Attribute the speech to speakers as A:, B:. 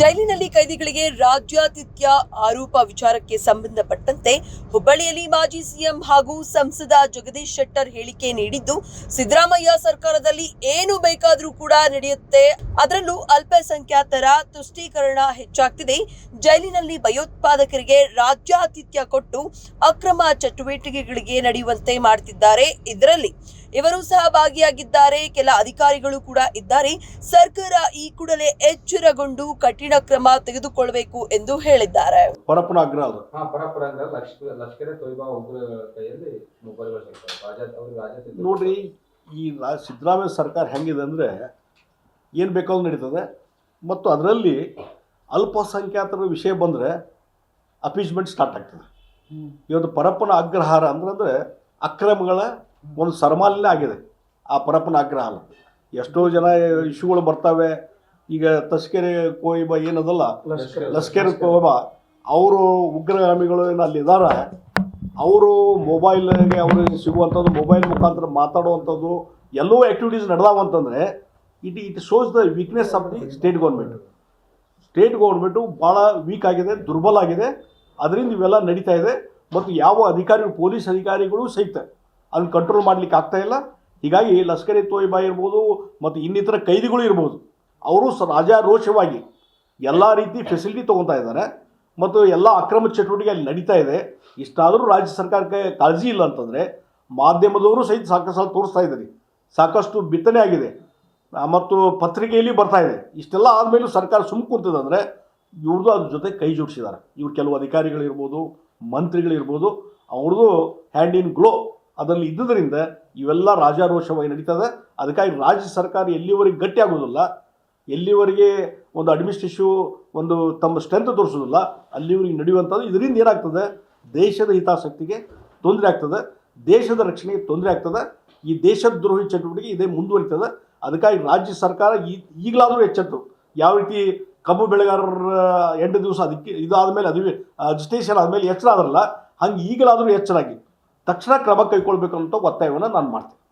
A: ಜೈಲಿನಲ್ಲಿ ಕೈದಿಗಳಿಗೆ ರಾಜ್ಯಾತಿಥ್ಯ ಆರೋಪ ವಿಚಾರಕ್ಕೆ ಸಂಬಂಧಪಟ್ಟಂತೆ ಹುಬ್ಬಳ್ಳಿಯಲ್ಲಿ ಮಾಜಿ ಸಿಎಂ ಹಾಗೂ ಸಂಸದ ಜಗದೀಶ್ ಶೆಟ್ಟರ್ ಹೇಳಿಕೆ ನೀಡಿದ್ದು, ಸಿದ್ದರಾಮಯ್ಯ ಸರ್ಕಾರದಲ್ಲಿ ಏನು ಬೇಕಾದರೂ ಕೂಡ ನಡೆಯುತ್ತೆ. ಅದರಲ್ಲೂ ಅಲ್ಪಸಂಖ್ಯಾತರ ತುಷ್ಟೀಕರಣ ಹೆಚ್ಚಾಗ್ತಿದೆ. ಜೈಲಿನಲ್ಲಿ ಭಯೋತ್ಪಾದಕರಿಗೆ ರಾಜ್ಯಾತಿಥ್ಯ ಕೊಟ್ಟು ಅಕ್ರಮ ಚಟುವಟಿಕೆಗಳಿಗೆ ನಡೆಯುವಂತೆ ಮಾಡ್ತಿದ್ದಾರೆ. ಇದರಲ್ಲಿ ಇವರು ಸಹ ಭಾಗಿಯಾಗಿದ್ದಾರೆ. ಕೆಲ ಅಧಿಕಾರಿಗಳು ಕೂಡ ಇದ್ದಾರೆ. ಸರ್ಕಾರ ಈ ಕೂಡಲೇ ಎಚ್ಚರಗೊಂಡು ಕಠಿಣ ಕ್ರಮ ತೆಗೆದುಕೊಳ್ಳಬೇಕು ಎಂದು ಹೇಳಿದ್ದಾರೆ.
B: ಪರಪ್ಪನ
C: ಅಂದ್ರೆ
B: ನೋಡ್ರಿ ಈ ಸಿದ್ದರಾಮಯ್ಯ ಸರ್ಕಾರ ಹೆಂಗಿದೆ ಅಂದರೆ ಏನು ಬೇಕಾದ್ರೂ ನಡೀತದೆ. ಮತ್ತು ಅದರಲ್ಲಿ ಅಲ್ಪಸಂಖ್ಯಾತರ ವಿಷಯ ಬಂದರೆ ಅಪೀಸ್ಮೆಂಟ್ ಸ್ಟಾರ್ಟ್ ಆಗ್ತದೆ. ಇವತ್ತು ಪರಪ್ಪನ ಅಗ್ರಹಾರ ಅಂದ್ರೆ ಅಕ್ರಮಗಳ ಒಂದು ಸರಮಾಲಿನೇ ಆಗಿದೆ ಆ ಪರಪ್ಪನ ಅಗ್ರಹಾರ ಎಷ್ಟೋ ಜನ ಇಶ್ಯೂಗಳು ಬರ್ತವೆ. ಈಗ ತಸ್ಕೆರೆ ಕೋಯಿಬ ಏನದಲ್ಲ? ಲಸ್ಕೆರೆ ಕೋಯಿಬ ಅವರು ಉಗ್ರಗಾಮಿಗಳು ಏನು ಅಲ್ಲಿ ಇದಾರ. ಅವರು ಮೊಬೈಲ್ಗೆ ಅವ್ರಿಗೆ ಸಿಗುವಂಥದ್ದು ಮೊಬೈಲ್ ಮುಖಾಂತರ ಮಾತಾಡುವಂಥದ್ದು ಎಲ್ಲೋ ಆ್ಯಕ್ಟಿವಿಟೀಸ್ ನಡೆದಾವ ಅಂತಂದರೆ it it shows the weakness of the state government state government ಭಾಳ ವೀಕ್ ಆಗಿದೆ ದುರ್ಬಲ ಆಗಿದೆ. ಅದರಿಂದ ಇವೆಲ್ಲ ನಡೀತಾ ಇದೆ. ಮತ್ತು ಯಾವ ಅಧಿಕಾರಿಗಳು ಪೊಲೀಸ್ ಅಧಿಕಾರಿಗಳು ಸಹಿತ ಅದನ್ನು ಕಂಟ್ರೋಲ್ ಮಾಡಲಿಕ್ಕೆ ಆಗ್ತಾ ಇಲ್ಲ. ಹೀಗಾಗಿ ಲಷ್ಕರ್ ಇ ತೊಯ್ಬಾ ಇರ್ಬೋದು ಮತ್ತು ಇನ್ನಿತರ ಕೈದಿಗಳು ಇರ್ಬೋದು. ಅವರು ಸ ರಾಜಾರೋಷವಾಗಿ ಎಲ್ಲ ರೀತಿ ಫೆಸಿಲಿಟಿ ತೊಗೊತಾ ಇದ್ದಾರೆ. ಮತ್ತು ಎಲ್ಲ ಅಕ್ರಮ ಚಟುವಟಿಕೆ ಅಲ್ಲಿ ನಡೀತಾ ಇದೆ. ಇಷ್ಟಾದರೂ ರಾಜ್ಯ ಸರ್ಕಾರಕ್ಕೆ ಕಾಳಜಿ ಇಲ್ಲ ಅಂತಂದರೆ ಮಾಧ್ಯಮದವರು ಸಹಿತ ಸಾಕಷ್ಟು ಸಲ ತೋರಿಸ್ತಾ ಇದ್ದಾರೆ. ಸಾಕಷ್ಟು ಬಿತ್ತನೆ ಆಗಿದೆ. ಮತ್ತು ಪತ್ರಿಕೆಯಲ್ಲಿ ಬರ್ತಾ ಇದೆ. ಇಷ್ಟೆಲ್ಲ ಆದಮೇಲೂ ಸರ್ಕಾರ ಸುಮ್ಮ ಕೂರ್ತದಂದರೆ ಇವ್ರದ್ದು ಅದ್ರ ಜೊತೆ ಕೈ ಜೋಡಿಸಿದ್ದಾರೆ. ಇವ್ರು ಕೆಲವು ಅಧಿಕಾರಿಗಳಿರ್ಬೋದು, ಮಂತ್ರಿಗಳಿರ್ಬೋದು ಅವ್ರದ್ದು ಹ್ಯಾಂಡ್ ಇನ್ ಗ್ಲೋ ಅದರಲ್ಲಿ ಇದ್ದುದರಿಂದ ಇವೆಲ್ಲ ರಾಜಾರೋಷವಾಗಿ ನಡೀತದೆ. ಅದಕ್ಕಾಗಿ ರಾಜ್ಯ ಸರ್ಕಾರ ಎಲ್ಲಿವರೆಗೆ ಗಟ್ಟಿ ಆಗೋದಿಲ್ಲ, ಎಲ್ಲಿವರೆಗೆ ಒಂದು ಅಡ್ಮಿನಿಸ್ಟ್ರೇಷು ಒಂದು ತಮ್ಮ ಸ್ಟ್ರೆಂತ್ ತೋರಿಸೋದಿಲ್ಲ, ಅಲ್ಲಿವರೆಗೆ ನಡೆಯುವಂಥದ್ದು ಇದರಿಂದ ಏನಾಗ್ತದೆ? ದೇಶದ ಹಿತಾಸಕ್ತಿಗೆ ತೊಂದರೆ ಆಗ್ತದೆ, ದೇಶದ ರಕ್ಷಣೆಗೆ ತೊಂದರೆ ಆಗ್ತದೆ, ಈ ದೇಶದ್ರೋಹಿ ಚಟುವಟಿಕೆ ಇದೇ, ಮುಂದುವರಿತದೆ. ಅದಕ್ಕಾಗಿ ರಾಜ್ಯ ಸರ್ಕಾರ ಈ, ಈಗಲಾದರೂ ಎಚ್ಚೆತ್ತು. ಯಾವ ರೀತಿ ಕಬ್ಬು ಬೆಳೆಗಾರರ ಎಂಟು ದಿವಸ ಅದಕ್ಕೆ ಇದಾದ ಮೇಲೆ ಅದು ಅಜಿಟೇಷನ್ ಆದಮೇಲೆ ಎಚ್ಚರ ಆದ್ರಲ್ಲ, ಹಂಗೆ ಈಗಲಾದರೂ ಎಚ್ಚರಾಗಿ. ತಕ್ಷಣ ಕ್ರಮ ಕೈಗೊಳ್ಬೇಕು ಅಂತ ಒತ್ತಾಯವನ್ನು ನಾನು ಮಾಡ್ತೀನಿ.